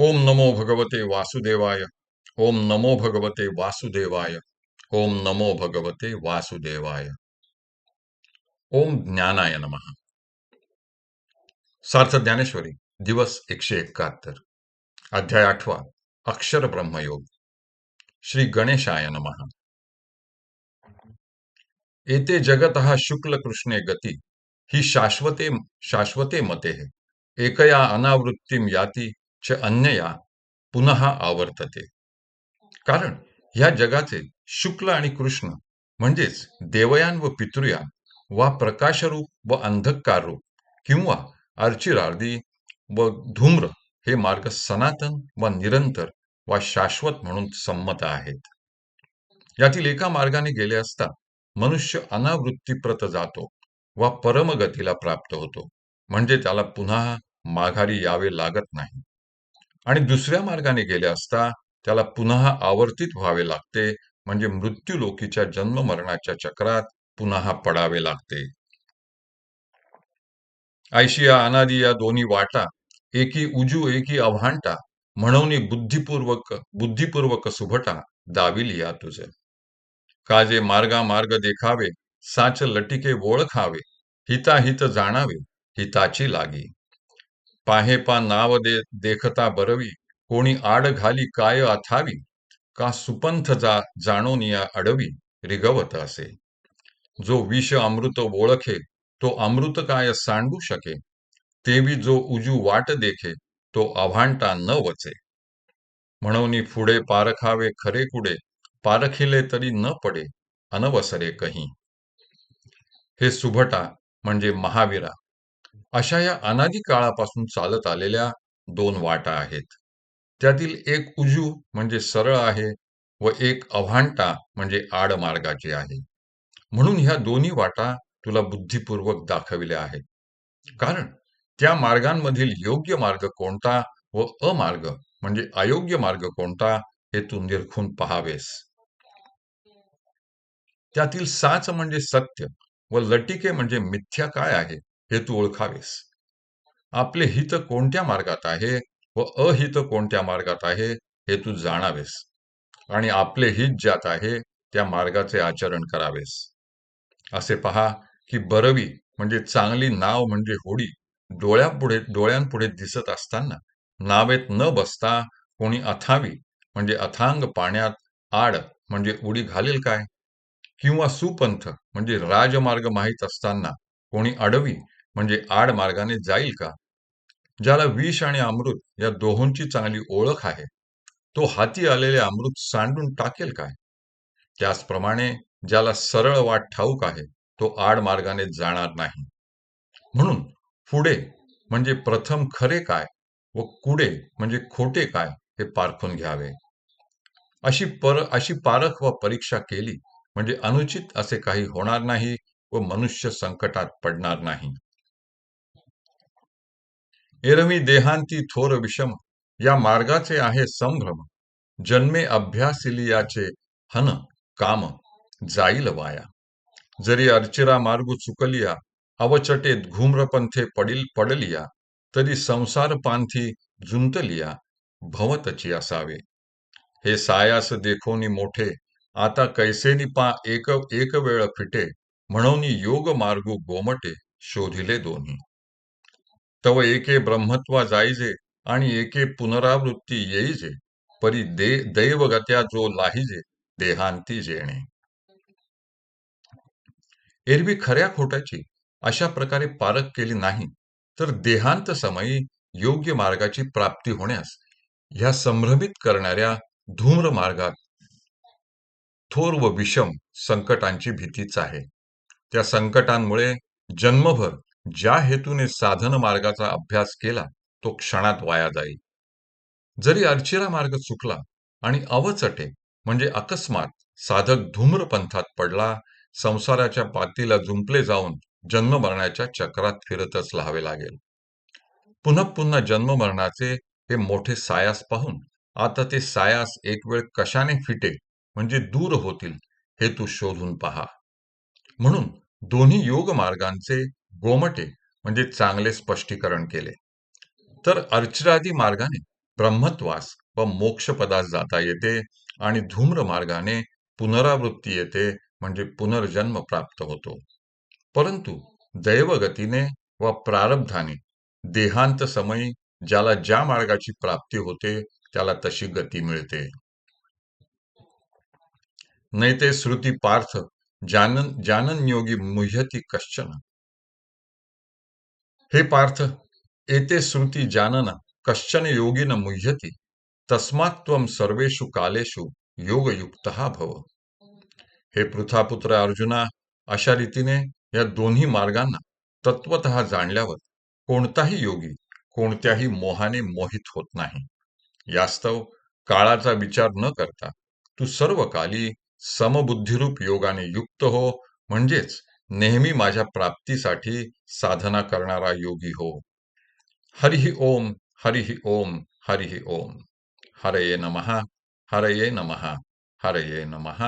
ओम नमो भगवते वासुदेवाय। ओम नमो भगवते वासुदेवाय। ओम नमो भगवते वासुदेवाय। ओम ज्ञानाय नम। सार्थ ज्ञानेश्वरी दिवस एकशे एकाहत्तर। अध्याय आठवा, अक्षर ब्रह्मयोग। श्री गणेशाय नमः। एते जगत शुक्ल कृष्णे गती। ही शाश्वते शाश्वते मते। एकया अनावृत्तीम याती च अन्यया पुन्हा आवर्तते. कारण ह्या जगाचे शुक्ल आणि कृष्ण म्हणजेच देवयान व पितृयान वा प्रकाशरूप व अंधकार रूप किंवा अर्चिरार्दी व धूम्र हे मार्ग सनातन व निरंतर वा शाश्वत म्हणून संमत आहेत. यातील एका मार्गाने गेले असता मनुष्य अनावृत्तीप्रत जातो वा परमगतीला प्राप्त होतो म्हणजे त्याला पुन्हा माघारी यावे लागत नाही. आणि दुसऱ्या मार्गाने गेले असता त्याला पुन्हा आवर्तित व्हावे लागते म्हणजे मृत्यू लोकीच्या जन्म मरणाच्या चक्रात पुन्हा पडावे लागते. आयशिया अनादी या दोन्ही वाटा एकी उजू एकी अभांटा म्हणून बुद्धिपूर्वक बुद्धिपूर्वक सुभटा दाविल या तुझे. काजे मार्गा मार्ग देखावे साच लटिके ओळखावे हिताहित जाणावे हिताची लागी. पाहे पा नाव दे देखता बरवी. कोणी आड घाली काय अथावी? का सुपंथ जा जाणोनिया अडवी? रिगवत असे. जो विष अमृत ओळखे तो अमृत काय सांडू शके? तेवी जो उजू वाट देखे तो अभांटा न वचे. म्हणून पुढे पारखावे खरे कुडे पारखिले तरी न पडे अनवसरे कही. हे सुभटा म्हणजे महावीरा. अशा या अनादी काळापासून चालत आलेल्या दोन वाटा आहेत. त्यातील एक उजू म्हणजे सरळ आहे व एक अव्हांटा म्हणजे आड मार्गाची आहे. म्हणून ह्या दोन्ही वाटा तुला बुद्धिपूर्वक दाखविल्या आहेत. कारण त्या मार्गांमधील योग्य मार्ग कोणता व अमार्ग म्हणजे अयोग्य मार्ग कोणता हे तू निरखून पहावेस. त्यातील साच म्हणजे सत्य व लटिके म्हणजे मिथ्या काय आहे? हे तू ओळखावेस. आपले हित कोणत्या मार्गात आहे व अहित कोणत्या मार्गात आहे हे तू जाणावेस. आणि आपले हित ज्यात आहे त्या मार्गाचे आचरण करावेस. असे पहा की बरवी म्हणजे चांगली नाव म्हणजे होडी डोळ्यापुढे डोळ्यांपुढे दिसत असताना नावेत न बसता कोणी अथावी म्हणजे अथांग पाण्यात आड म्हणजे उडी घालेल काय? किंवा सुपंथ म्हणजे राजमार्ग माहीत असताना कोणी अडवी म्हणजे आड मार्गाने जाईल का? ज्याला विष आणि अमृत या दोहोंची चांगली ओळख आहे तो हाती आलेले अमृत सांडून टाकेल काय? त्याचप्रमाणे ज्याला सरळ वाट ठाऊक आहे तो आड मार्गाने जाणार नाही. म्हणून पुढे म्हणजे प्रथम खरे काय व कुडे म्हणजे खोटे काय हे पारखून घ्यावे. अशी पर अशी पारख व परीक्षा केली म्हणजे अनुचित असे काही होणार नाही व मनुष्य संकटात पडणार नाही. एरवी देहांती थोर विषम या मार्गाचे आहे संभ्रम. जन्मे अभ्यासिलियाचे हन काम जाईल वाया. जरी अर्चिरा मार्ग चुकलिया अवचटेत घुम्रपंथे पडिल पडलिया तरी संसार पांथी जुंतलिया भवतची असावे. हे सायास देखोनी मोठे आता कैसेनी पा एक एक वेळ फिटे म्हणून योग मार्गू गोमटे शोधिले दोन्ही. तव एके ब्रह्मत्वा जाईजे आणि एके पुनरावृत्ती येईजे परी दे दैवगत्या जो लाहिजे देहांती जेणे. एरवी खऱ्या खोट्याची अशा प्रकारे पारख केली नाही तर देहांत समयी योग्य मार्गाची प्राप्ती होण्यास ह्या संभ्रमित करणाऱ्या धूम्र मार्गात थोर व विषम संकटांची भीतीच आहे. त्या संकटांमुळे जन्मभर ज्या हेतूने साधन मार्गाचा अभ्यास केला तो क्षणात वाया जाईल जरी अर्चिरा मार्ग चुकला आणि अवचटे म्हणजे अकस्मात साधक धूम्रपंथात पडला संसाराच्या पातीला जुंपले जाऊन जन्म मरणाच्या चक्रात फिरतच लाहावे लागेल. पुन्हा पुन्हा जन्म मरणाचे हे मोठे सायास पाहून आता ते सायास एक वेळ कशाने फिटे म्हणजे दूर होतील हे तू शोधून पहा. म्हणून दोन्ही योग मार्गांचे गोमटे म्हणजे चांगले स्पष्टीकरण केले. तर अर्चरादी मार्गाने ब्रह्मत्वास व मोक्षपदास जाता येते आणि धूम्र मार्गाने पुनरावृत्ती येते म्हणजे पुनर्जन्म प्राप्त होतो. परंतु दैवगतीने व प्रारब्धाने देहांत समयी ज्याला ज्या मार्गाची प्राप्ती होते त्याला तशी गती मिळते. नैते श्रुती पार्थ जानन जानन योगी मुह्यती कश्चन हे पार्थ एते श्रुती जानन कश्चन योगिन मुह्यती तस्मात् त्वम सर्वेषु कालेषु योगयुक्त भव। हे पृथापुत्र अर्जुना अशा रीतीने या दोन्ही मार्गांना तत्वत जाणल्यावर कोणताही योगी कोणत्याही मोहाने मोहित होत नाही। यास्तव काळाचा विचार न करता तू सर्व काली समबुद्धिरूप योगाने युक्त हो म्हणजेच नेहमी माझ्या प्राप्तीसाठी साधना करणारा योगी हो. हरिहि ओम हरिहि ओम हरिहि ओम. हरये नमः हरये नमः हरये नमः.